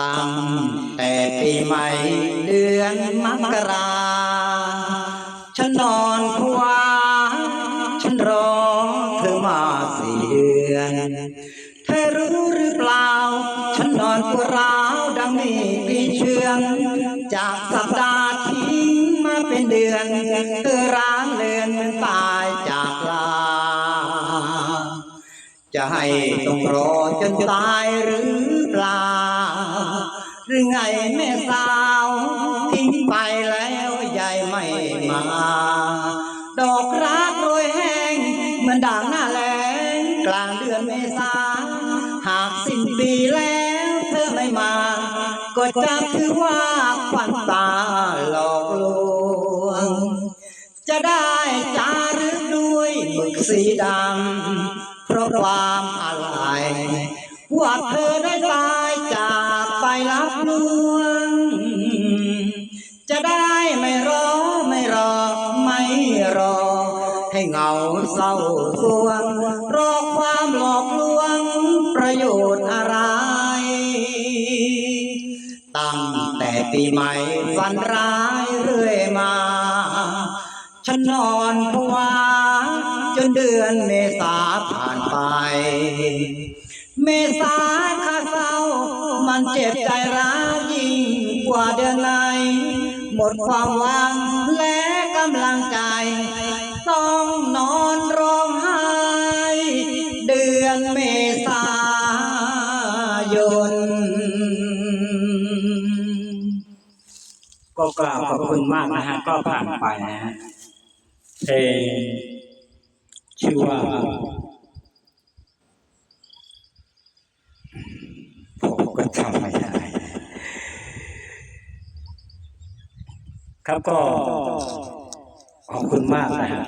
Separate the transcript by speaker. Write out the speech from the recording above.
Speaker 1: ตั้งแต่ปีใหม่เดือนมกรา ฉันนอนผวาฉันรอเธอมาสี่เดือน เธอรู้หรือเปล่า ฉันนอนปวดร้าวดังมีปีเชือง จากสัปดาห์ทิ้งมาเป็นเดือนเธอร้างเลือนมือนตายจากลา จะให้ต้องรอจนตายหรือ หรือไงแม่สาว ทิ้งไปแล้วยายไม่มา ดอกรักโรยแห้งเหมือนด่างหน้าแลงกลางเดือนเมษาหากสิ้นปีแล้วเธอไม่มา ก็จะถือว่าควันตาหลอกลวง จะได้จารึกด้วยหมึกสีดำเพราะความอะไรว่าเธอได้ตายจา รับลวง จะได้ไม่รอไม่รอไม่รอ ให้เหงาเศร้าสวงรอความหลอกลวงประโยชน์อะไร ตั้งแต่ปีใหม่ฝันร้ายเรื่อยมา ฉันนอนผวาจนเดือนเมษาผ่านไป เมษา มันเจ็บใจร้าวยิ่งกว่าเดือนไหนหมดความหวังและกำลังใจ ต้องนอนร้องไห้ เดือนเมษายน
Speaker 2: ก็กล่าวขอบคุณมากนะฮะ ก็ผ่านไปนะฮะเพลงชื่อว่าผม ก็ทำไม่ได้ครับก็ขอบคุณมากนะฮะ